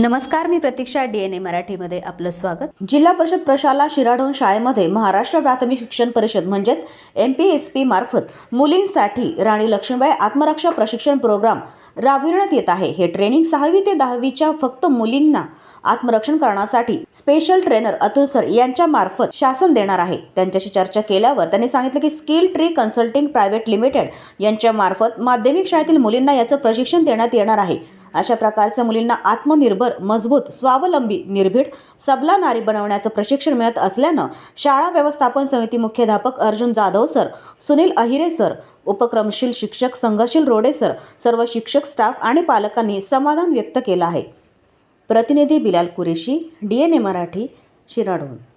नमस्कार मी प्रतीक्षा D N ए मराठीमध्ये आपलं स्वागत. जिल्हा परिषद प्रशाला शिराढोण शाळेमध्ये महाराष्ट्र प्राथमिक शिक्षण परिषद म्हणजेच एम पी एस पी मार्फत मुलींसाठी राणी लक्ष्मीबाई आत्मरक्षा प्रशिक्षण प्रोग्राम राबविण्यात येत आहे. हे ट्रेनिंग सहावी ते दहावीच्या फक्त मुलींना आत्मरक्षण करण्यासाठी स्पेशल ट्रेनर अतुल सर यांच्या मार्फत शासन देणार आहे. त्यांच्याशी चर्चा केल्यावर त्यांनी सांगितलं की skill tree consulting private limited यांच्या मार्फत माध्यमिक शाळेतील मुलींना याचं प्रशिक्षण देण्यात येणार आहे. अशा प्रकारच्या मुलींना आत्मनिर्भर मजबूत स्वावलंबी निर्भीड सबला नारी बनवण्याचं प्रशिक्षण मिळत असल्यानं शाळा व्यवस्थापन समिती मुख्याध्यापक अर्जुन जाधव सर सुनील अहिरे सर उपक्रमशील शिक्षक संघशील रोडे सर सर्व शिक्षक स्टाफ आणि पालकांनी समाधान व्यक्त केलं आहे. प्रतिनिधी Bilal Qureshi D N A Marathi शिराडून.